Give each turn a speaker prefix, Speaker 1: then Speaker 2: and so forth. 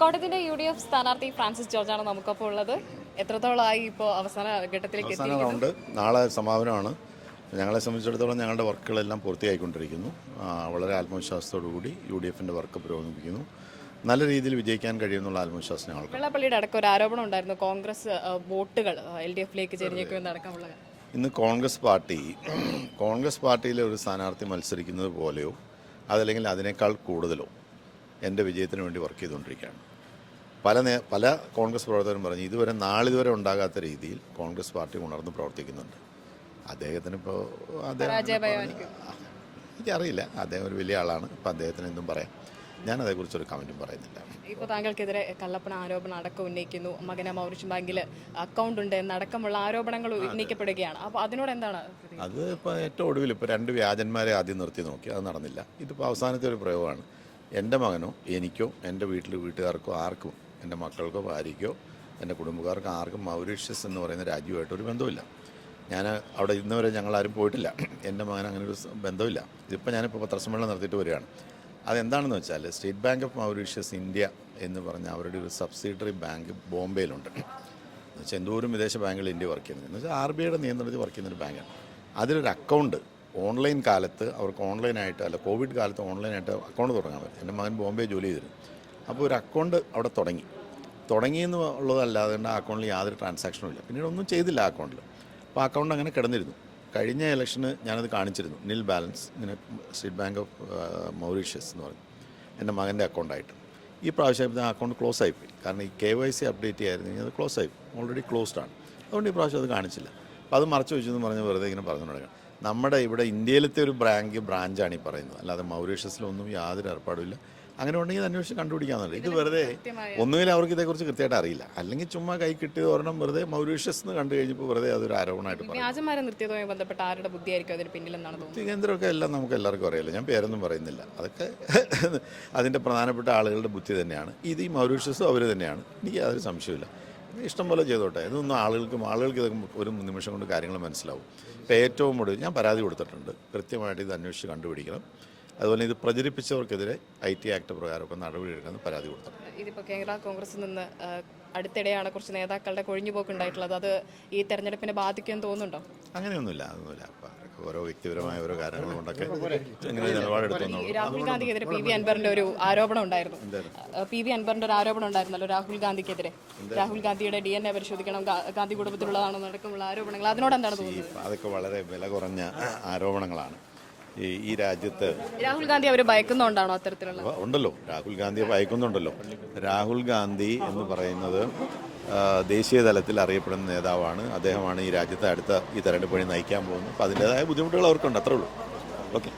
Speaker 1: കോട്ടയത്തിന്റെ U D F സ്ഥാനാർത്ഥി ഫ്രാൻസിസ് ജോർജാണ് നമുക്കപ്പോൾ ഉള്ളത്. എത്രത്തോളമായി ഇപ്പോൾ അവസാന ഘട്ടത്തിലേക്ക്
Speaker 2: അവസാന റൗണ്ട്. നാളെ സമാപനമാണ്. ഞങ്ങളെ സംബന്ധിച്ചിടത്തോളം ഞങ്ങളുടെ വർക്കുകളെല്ലാം പൂർത്തിയായിക്കൊണ്ടിരിക്കുന്നു. വളരെ ആത്മവിശ്വാസത്തോടു കൂടി യു ഡി എഫിന്റെ വർക്ക് പുരോഗമിപ്പിക്കുന്നു. നല്ല രീതിയിൽ വിജയിക്കാൻ കഴിയുമെന്നുള്ള ആത്മവിശ്വാസം ഞങ്ങൾക്ക്
Speaker 1: വെള്ളപ്പള്ളിയുടെ അടക്കം ഒരു ആരോപണം ഉണ്ടായിരുന്നു. കോൺഗ്രസ് വോട്ടുകൾ എൽ ഡി എഫിലേക്ക് ചെരിഞ്ഞേക്കുമെന്ന് അടക്കമുള്ള
Speaker 2: ഇന്ന് കോൺഗ്രസ് പാർട്ടി കോൺഗ്രസ് പാർട്ടിയിലെ ഒരു സ്ഥാനാർത്ഥി മത്സരിക്കുന്നത് പോലെയോ അതല്ലെങ്കിൽ അതിനേക്കാൾ കൂടുതലോ എന്റെ വിജയത്തിന് വേണ്ടി വർക്ക് ചെയ്തുകൊണ്ടിരിക്കുകയാണ്. പല നേ പല കോൺഗ്രസ് പ്രവർത്തകരും പറഞ്ഞു ഇതുവരെ നാളിതുവരെ ഉണ്ടാകാത്ത രീതിയിൽ കോൺഗ്രസ് പാർട്ടി ഉണർന്ന് പ്രവർത്തിക്കുന്നുണ്ട്. അദ്ദേഹത്തിന് ഇപ്പോൾ അദ്ദേഹം. എനിക്കറിയില്ല. അദ്ദേഹം ഒരു വലിയ ആളാണ്. ഇപ്പം അദ്ദേഹത്തിന് എന്തും പറയാം. ഞാൻ അതേക്കുറിച്ചൊരു കമന്റും പറയുന്നില്ല.
Speaker 1: ഇപ്പോൾ താങ്കൾക്കെതിരെ കള്ളപ്പണ ആരോപണം അടക്കം ഉന്നയിക്കുന്നു. മകന മൗറിഷ്യൻ ബാങ്കിൽ അക്കൗണ്ട് ഉണ്ട് എന്നടക്കമുള്ള ആരോപണങ്ങൾ ഉന്നയിക്കപ്പെടുകയാണ്. അപ്പോൾ അതിനോട് എന്താണ്
Speaker 2: അത് ഇപ്പോൾ ഏറ്റവും ഒടുവിൽ ഇപ്പോൾ രണ്ട് വ്യാജന്മാരെ ആദ്യം നിർത്തി നോക്കി. അത് നടന്നില്ല. ഇതിപ്പോൾ അവസാനത്തെ ഒരു പ്രയോഗമാണ്. എന്റെ മകനോ എനിക്കോ എന്റെ വീട്ടിൽ വീട്ടുകാർക്കോ ആർക്കും എന്റെ മക്കൾക്കോ ഭാര്യയ്ക്കോ എന്റെ കുടുംബക്കാർക്കോ ആർക്കും മൗരീഷ്യസ് എന്ന് പറയുന്ന രാജ്യമായിട്ട് ഒരു ബന്ധമില്ല ഞാൻ അവിടെ ഇന്ന് വരെ ഞങ്ങളാരും പോയിട്ടില്ല. എന്റെ മകൻ അങ്ങനെ ഒരു ബന്ധമില്ല ഇതിപ്പോൾ ഞാനിപ്പോൾ പത്രസമ്മേളനം നടത്തിയിട്ട് വരികയാണ്. അതെന്താണെന്ന് വെച്ചാൽ State Bank of Mauritius India എന്ന് പറഞ്ഞ അവരുടെ ഒരു സബ്സിഡറി ബാങ്ക് ബോംബെയിലുണ്ട്. എന്ന് വെച്ചാൽ എന്തോരം വിദേശ ബാങ്കുകൾ ഇന്ത്യ വർക്ക് ചെയ്യുന്നത് എന്ന് വെച്ചാൽ ആർ ബി ഐയുടെ നിയന്ത്രണത്തിൽ വർക്ക് ചെയ്യുന്നൊരു ബാങ്കാണ് അതിലൊരു അക്കൗണ്ട് ഓൺലൈൻ കാലത്ത് അവർക്ക് ഓൺലൈനായിട്ട് അല്ല കോവിഡ് കാലത്ത് ഓൺലൈനായിട്ട് അക്കൗണ്ട് തുടങ്ങാൻ പറ്റും. എന്റെ മകൻ ബോംബെ ജോലി ചെയ്തിരുന്നു. അപ്പോൾ ഒരു അക്കൗണ്ട് അവിടെ തുടങ്ങി. തുടങ്ങിയെന്ന് ഉള്ളതല്ലാതെ ആ അക്കൗണ്ടിൽ യാതൊരു ട്രാൻസാക്ഷനും ഇല്ല. പിന്നീട് ഒന്നും ചെയ്തില്ല ആ അക്കൗണ്ടിൽ. അപ്പോൾ അക്കൗണ്ട് അങ്ങനെ കിടന്നിരുന്നു. കഴിഞ്ഞ ഇലക്ഷന് ഞാനത് കാണിച്ചിരുന്നു. നിൽ ബാലൻസ് ഇങ്ങനെ സ്റ്റേറ്റ് ബാങ്ക് ഓഫ് മൗറീഷ്യസ് എന്ന് പറഞ്ഞു. എന്റെ മകന്റെ അക്കൗണ്ടായിട്ട്. ഈ പ്രാവശ്യം ആ അക്കൗണ്ട് ക്ലോസ് ആയിപ്പോയി കാരണം ഈ കെ വൈ സി അപ്ഡേറ്റ് ചെയ്യായിരുന്നു അത് ക്ലോസ് ആയി. ഓൾറെഡി ക്ലോസ്ഡ് ആണ്. അതുകൊണ്ട് ഈ പ്രാവശ്യം അത് കാണിച്ചില്ല. അപ്പോൾ അത് മറച്ചു വെച്ചെന്ന് പറഞ്ഞ് വെറുതെ ഇങ്ങനെ പറഞ്ഞു തുടങ്ങാം. നമ്മുടെ ഇവിടെ ഇന്ത്യയിലത്തെ ഒരു ബ്രാങ്ക് ബ്രാഞ്ചാണ് ഈ പറയുന്നത്. അല്ലാതെ മൗറീഷ്യസിലൊന്നും യാതൊരു ഏർപ്പാടുമില്ല. അങ്ങനെ ഉണ്ടെങ്കിൽ അന്വേഷിച്ച് കണ്ടുപിടിക്കാമെന്നുണ്ട് ഇത് വെറുതെ ഒന്നുകിൽ അവർക്ക് ഇതേക്കുറിച്ച് കൃത്യമായിട്ട് അറിയില്ല. അല്ലെങ്കിൽ ചുമ്മാ കൈ കിട്ടിയത് ഒരെണ്ണം വെറുതെ മൗറീഷ്യസ് എന്ന് കണ്ടു കഴിഞ്ഞപ്പോൾ വെറുതെ അതൊരു ആരോപണമായിട്ട്
Speaker 1: നിർത്തിയതുമായി ബന്ധപ്പെട്ട ആരുടെ ബുദ്ധിയായിരിക്കും അതിന് പിന്നിലെന്നാണ്
Speaker 2: കേന്ദ്രമൊക്കെ എല്ലാം നമുക്ക് എല്ലാവർക്കും അറിയില്ല ഞാൻ പേരൊന്നും പറയുന്നില്ല. അതൊക്കെ അതിന്റെ പ്രധാനപ്പെട്ട ആളുകളുടെ ബുദ്ധി തന്നെയാണ്. ഇത് ഈ മൗറീഷ്യസും അവർ തന്നെയാണ്. എനിക്ക് യാതൊരു സംശയമില്ല ഇഷ്ടം പോലെ ചെയ്തോട്ടെ. ഇതൊന്നും ആളുകൾക്കും ആളുകൾക്ക് ഇതൊക്കെ ഒരു നിമിഷം കൊണ്ട് കാര്യങ്ങൾ മനസ്സിലാവും. ഇപ്പോൾ ഏറ്റവും കൂടുതൽ ഞാൻ പരാതി കൊടുത്തിട്ടുണ്ട്. കൃത്യമായിട്ട് ഇത് അന്വേഷിച്ച് കണ്ടുപിടിക്കണം. അതുപോലെ ഇത് പ്രചരിപ്പിച്ചവർക്കെതിരെ ഐ ടി ആക്ട് പ്രകാരമൊക്കെ നടപടിയെടുക്കണമെന്ന് പരാതി കൊടുത്തു.
Speaker 1: ഇതിപ്പോൾ കേരള കോൺഗ്രസിൽ നിന്ന് അടുത്തിടെയാണ് കുറച്ച് നേതാക്കളുടെ കൊഴിഞ്ഞുപോക്ക് ഉണ്ടായിട്ടുള്ളത് അത് ഈ തെരഞ്ഞെടുപ്പിനെ ബാധിക്കുമെന്ന് തോന്നുന്നുണ്ടോ?
Speaker 2: അങ്ങനെയൊന്നുമില്ല അതൊന്നുമില്ല ഓരോ വ്യക്തിപരമായ ഓരോ കാര്യങ്ങൾ കൊണ്ടൊക്കെ ഇങ്ങനെ നിലപാടെടുത്തു
Speaker 1: രാഹുൽ ഗാന്ധിക്കെതിരെ പി വി അൻബറിന്റെ ഒരു ആരോപണം ഉണ്ടായിരുന്നു. പി വി അൻബറിന്റെ ഒരു ആരോപണം ഉണ്ടായിരുന്നല്ലോ രാഹുൽ ഗാന്ധിക്കെതിരെ. രാഹുൽ ഗാന്ധിയുടെ ഡി എൻ എ പരിശോധിക്കണം ഗാന്ധി കുടുംബത്തിലുള്ളതാണോ നടക്കുമുള്ള ആരോപണങ്ങൾ അതിനോട് എന്താണ് തോന്നുന്നത്?
Speaker 2: അതൊക്കെ വളരെ വില കുറഞ്ഞ ആരോപണങ്ങളാണ്. ഈ രാജ്യത്ത്.
Speaker 1: രാഹുൽ ഗാന്ധി അവർ ഭയക്കുന്നുണ്ടാണോ അത്തരത്തിലുള്ള
Speaker 2: ഉണ്ടല്ലോ. രാഹുൽ ഗാന്ധിയെ ഭയക്കുന്നുണ്ടല്ലോ. രാഹുൽ ഗാന്ധി എന്ന് പറയുന്നത് ദേശീയ തലത്തിൽ അറിയപ്പെടുന്ന നേതാവാണ്. അദ്ദേഹമാണ് ഈ രാജ്യത്തെ അടുത്ത ഈ തെരഞ്ഞെടുപ്പ് വഴി നയിക്കാൻ പോകുന്നത്. അപ്പോൾ അതിന്റെതായ ബുദ്ധിമുട്ടുകൾ അവർക്കുണ്ട്. അത്രേ ഉള്ളൂ. ഓക്കെ.